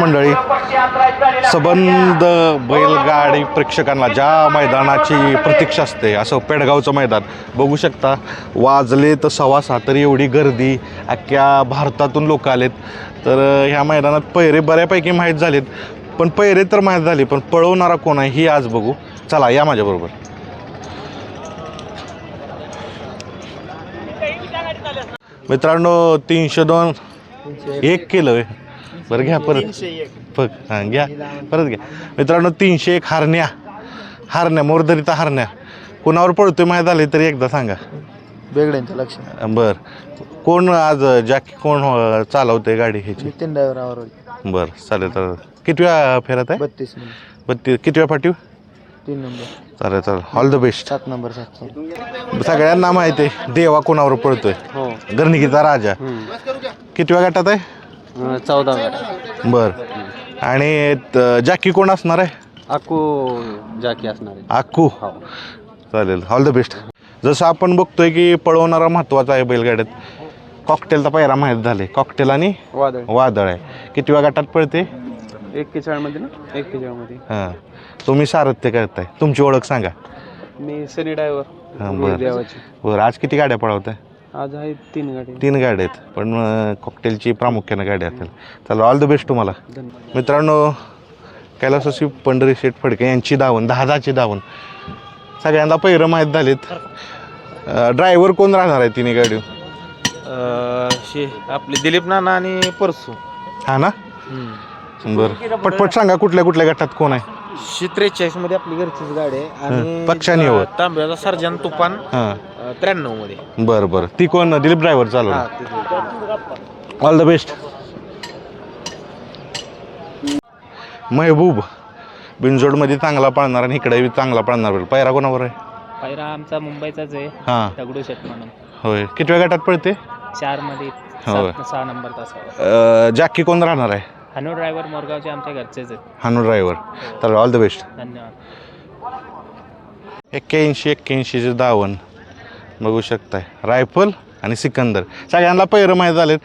मंडळी. सबंध बैलगाडी प्रेक्षकांना ज्या मैदानाची प्रतीक्षा असते असं पेडगावचं मैदान बघू शकता वाजले तर सव्वा सहा तरी एवढी गर्दी अख्ख्या भारतातून लोक आलेत. तर ह्या मैदानात पहिरे बऱ्यापैकी माहीत झालेत पण पहिरे तर माहीत झाले पण पळवणारा कोण आहे ही आज बघू. चला या माझ्याबरोबर. मित्रांनो तीनशे दोन एक केलं आहे बरं घ्या परत. बघ हां घ्या. परत घ्या. मित्रांनो तीनशे एक हारण्या. हारण्या मोरदरीचा हारण्या. कोणावर पडतोय माहीत आले तरी एकदा सांगा. बेगड्यांच्या लक्ष बर. कोण आज जॅकी कोण चालवते गाडी ह्याची? नितीन ड्रायव्हर बर चालेल चालेल. कितव्या फेऱ्यात आहे? बत्तीस बत्तीस कितव्या पाठीव तीन नंबर. चालेल चालेल. ऑल द बेस्ट सात नंबर सात सगळ्यांना माहिती आहे देवा कोणावर पळतोय? हो. गर्निकीचा राजा. कितव्या गटात आहे? चौदा गाड्या बर. आणि त- जॅकी कोण असणार आहे? अकू जाकी असणार आहे. आखू चालेल. ऑल द बेस्ट जसं आपण बघतोय की पळवणारा महत्त्वाचा आहे बैलगाड्यात कॉकटेलचा पहिरा माहीत झाले कॉकटेल आणि वादळ. वादळ आहे. कितव्या गटात पळते? एक्केचाळमध्ये ना? एक्केचाळमध्ये हां. तुम्ही सारथ्य करताय. तुमची ओळख सांगा. मी सनी ड्रायव्हर हां बरं. देवाची बरं. आज किती गाड्या पळवताय? आज आहे तीन गाडी. तीन गाड्या आहेत पण कॉकटेलची प्रामुख्यानं गाडी असेल. चला ऑल द बेस्ट तुम्हाला. मित्रांनो कैलासवासी पंढरी शेठ फडके यांची धावण दहा दहाची धावण. सगळ्यांना पहिरं माहीत झालेत. ड्रायव्हर कोण राहणार आहे तिन्ही गाडी शे आपले दिलीप नाना आणि परसू. हा ना? बरं. पटपट सांगा कुठल्या कुठल्या गटात कोण आहे? शे त्रेचाळीसमध्ये आपली घरचीच गाडी आहे. आणि पक्षाने. तांब्याचा सर्जन तुफान. हां. त्र्याण्णवमध्ये. बरं बरं. ती कोण? दिलीप ड्रायव्हर चालू ऑल द बेस्ट महबूब बिनजोडमध्ये चांगला पळणार आणि इकडे चांगला पळणार पैरा कोणावर आहे? पहिला आमचा मुंबईचाच आहे. हां. दगडूशेठ म्हणून. होय. कितव्या गटात पळते? चारमध्ये. होय. सात- सहा नंबर अं, जॅकी कोण राहणार आहे? हनु ड्रायव्हर मोरगावचे आमच्या घरचेच आहेत. हानू ड्रायव्हर तर ऑल द बेस्ट धन्यवाद. एक्क्याऐंशी एक्क्याऐंशीचे दावण. बघू शकताय. रायफल आणि सिकंदर. सगळ्यांना पैरं माहीत झालेत.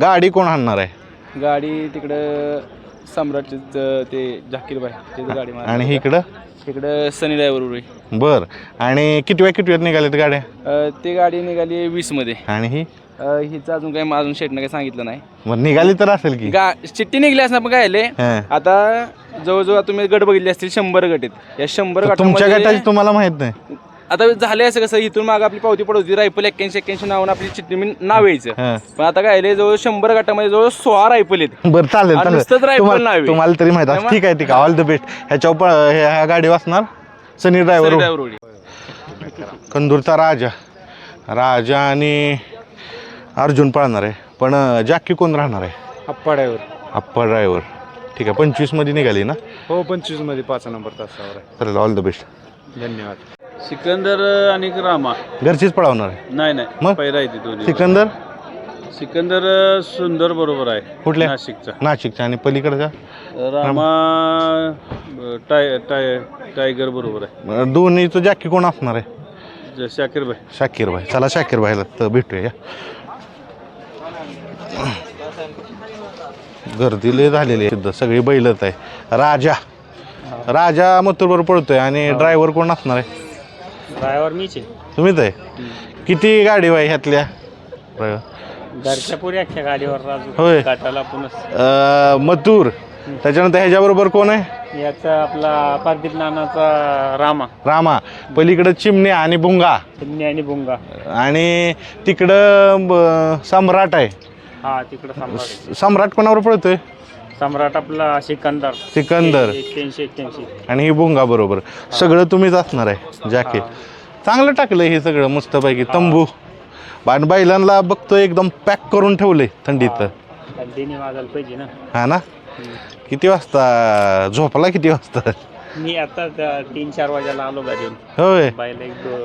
गाडी कोण आणणार आहे? गाडी तिकडं सम्राटचे ते जाकीरबाई त्याची गाडी. आणि इकडं? तिकडं सनी ड्रायव्हर बर. आणि कितव्या कितव्यात निघाल्यात गाड्या? ती गाडी निघाली वीसमध्ये आणि ही? हिचं अजून काही अजून शेटनं काही सांगितलं नाही. मग निघाली तर असेल की? गा चिठ्ठी निघली असणार पण काय आले? हां. आता जवळजवळ तुम्ही गट बघितले असतील शंभर गट आहेत. या शंभर तर तुमच्या गटामध्ये गटाची तुम्हाला माहीत नाही. आता झाले असं कसं इथून माग आपली पावती पडत होती रायफल एक्क्याऐंशी एक्क्याऐंशी नावानं आपली मी नाव यायचं हां. पण आता काय आले जवळ शंभर गटामध्ये जवळ सोळा रायफल आहेत. बरं चालेल आणि नुसतंच चालेल तुम्हाला नाव. आहे. तुम्हाला तरी माहीत असं. ठीक आहे ठीक आहे. ऑल द बेस्ट ह्याच्यावर पण ह्या ह्या गाडी वाचणार? सनी ड्रायव्हर ड्रायव्हर उडी. कंदूरचा राजा. राजा आणि अर्जुन पळणार आहे. पण जॅकी कोण राहणार आहे? अप्पा ड्रायव्हर अप्पा ड्रायव्हर ठीक आहे पंचवीसमध्ये निघाली ना? हो पंचवीसमध्ये पाच नंबर तासावर आहे. चालेल ऑल द बेस्ट धन्यवाद. सिकंदर आणि रामा. घरचीच पळवणार आहे. नाही मग? नाही पहिला येते दोन्ही. सिकंदर? सिकंदर सुंदर बरोबर आहे. कुठल्या? नाशिकचा. नाशिकच्या आणि पलीकडच्या रामा टाय टाय टायगर बरोबर आहे. अं, दोन्हीचं जॅकी कोण असणार आहे? ज- शाकीर भाई. शाकीर भाई. चला शाकीर भाईला तर भेटूया. या गर्दी लय झालेली आहे. सिद्ध सगळी बैलच आहे. राजा. राजा मथुरवर पळतोय आणि ड्रायव्हर कोण असणार आहे? ड्रायव्हर मीच आहे. तुम्हीच आहे? किती गाडी बाई ह्यातल्या? घरच्या पुरी अख्ख्या गाडीवर राजू. होय. काटाला पुन्हा. अं, मथुर. त्याच्यानंतर ह्याच्याबरोबर कोण आहे? याचा आपला पारदीप नानाचा रामा. रामा. पलीकडं चिमण्या आणि भुंगा चिमणी आणि बुंगा. आणि तिकडं ब- सम्राट आहे. हा तिकडं सम्राट सम्राट कोणावर पळतोय? सम्राट आपला सिकंदर. सिकंदर. एक्क्याऐंशी एक्क्याऐंशी आणि ही भुंगा बरोबर. सगळं तुम्हीच असणार आहे जॅकेट. चांगलं टाकलं हे सगळं मस्तपैकी. तंबू. आणि बैलांना बघतोय एकदम पॅक करून ठेवलंय थंडीत. थंडीने वाजायला पाहिजे ना. हा ना? किती वाजता? झोपला किती वाजता? मी आता तीन चार वाजायला आलो गाडीवर होय? बायला एक दो,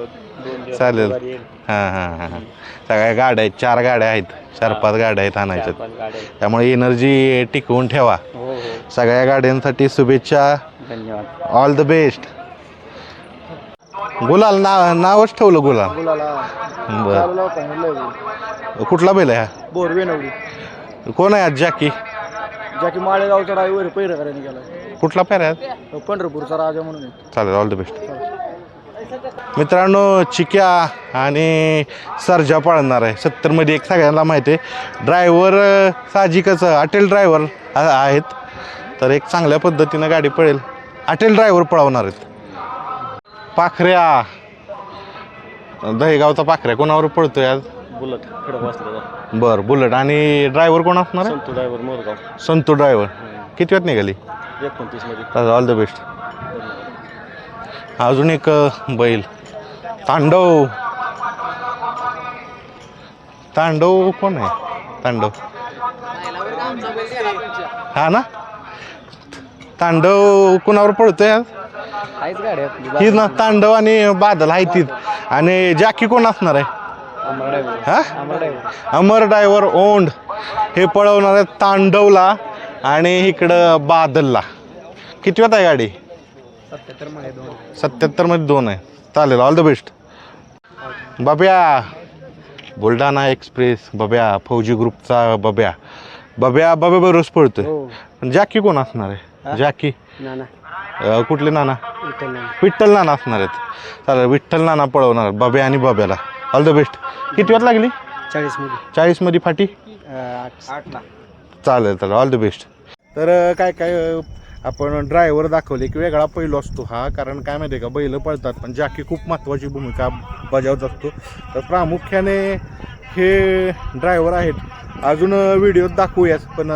दोन दिवस चालेल. येईल. हां हां हां सगळ्या गाड्या आहेत चार गाड्या आहेत चार पाच गाड्या आहेत आणायच्यात. गाड्या त्यामुळे एनर्जी टिकवून ठेवा. हो हो. सगळ्या गाड्यांसाठी शुभेच्छा. धन्यवाद. ऑल द बेस्ट गुलाल ना नावच ठेवलं गुलाल. बर. कुठला बैल आहे हा? बोरवे नवडी कोण आहे आज जॅकी? ज्या की माळेगावचा ड्रायव्हर पहिरं करायला गेला कुठला पेर आहे पंढरपूरचा राजा म्हणून आहे. चालेल ऑल द बेस्ट मित्रांनो चिक्या आणि सर्जा पाळणार आहे. सत्तरमध्ये एक सगळ्यांना माहिती आहे. ड्रायव्हर साहजिकच अटेल ड्रायव्हर आहेत. तर एक चांगल्या पद्धतीनं गाडी पळेल. अटेल ड्रायव्हर पळवणार आहेत. पाखऱ्या. दहेगावचा पाखऱ्या कोणावर पळतोय आज? बुलट खडक वाचलं बरं बुलेट. आणि ड्रायव्हर कोण असणार आहे? संतू ड्रायव्हर मोरगाव. संतू ड्रायव्हर. किती वेळ निघाली? एकोणतीसमध्ये. ऑल द बेस्ट अजून एक अ, बैल. तांडव. तांडव कोण आहे? तांडव. हा ना? तांडव कुणावर पडतोय आज? आहेच गाडी आपली. ही ना तांडव आणि बादल आहे तीच आणि जॅकी कोण असणार आहे? हा? अमर ड्रायव्हर ओंड. हे पळवणार आहे तांडवला आणि इकडं बादलला. किती वेळ आहे गाडी? सत्याहत्तरमध्ये दोन. सत्याहत्तरमध्ये दोन आहे. चालेल all the best Babya. Buldhana express Babya. फौजी ग्रुपचा बब्या. बब्या बब्या बरोबर पळतोय. हो. जॅकी कोण असणार आहे? जॅकी. अं, कुठले नाना? विठ्ठल नाना. असणार आहेत. चालेल विठ्ठल नाना पळवणार बब्या आणि बब्याला. ऑल द बेस्ट किती वेळ लागली? चाळीसमध्ये. चाळीसमध्ये फाटी? आठ. आठला चालेल चालेल. ऑल द बेस्ट तर काय काय आपण ड्रायव्हर दाखवले की वेगळा पैलू असतो हा. कारण काय माहिती आहे का बैल पळतात पण जॅकी खूप महत्त्वाची भूमिका बजावत असतो. तर प्रामुख्याने हे ड्रायव्हर आहेत. अजून व्हिडिओत दाखवूयाच पण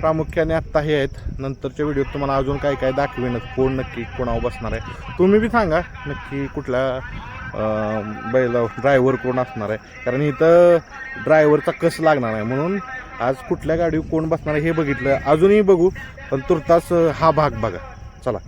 प्रामुख्याने आत्ता हे आहेत. नंतरच्या व्हिडिओत तुम्हाला अजून काय काय दाखवेनच. कोण नक्की कोणावर बसणार आहे. तुम्ही बी सांगा नक्की कुठल्या बैला ड्रायव्हर कोण असणार आहे? कारण इथं ड्रायव्हरचा कस लागणार आहे? म्हणून आज कुठल्या गाडीवर कोण बसणार आहे हे बघितलं. अजूनही बघू पण तुर्तास हा भाग बघा. चला.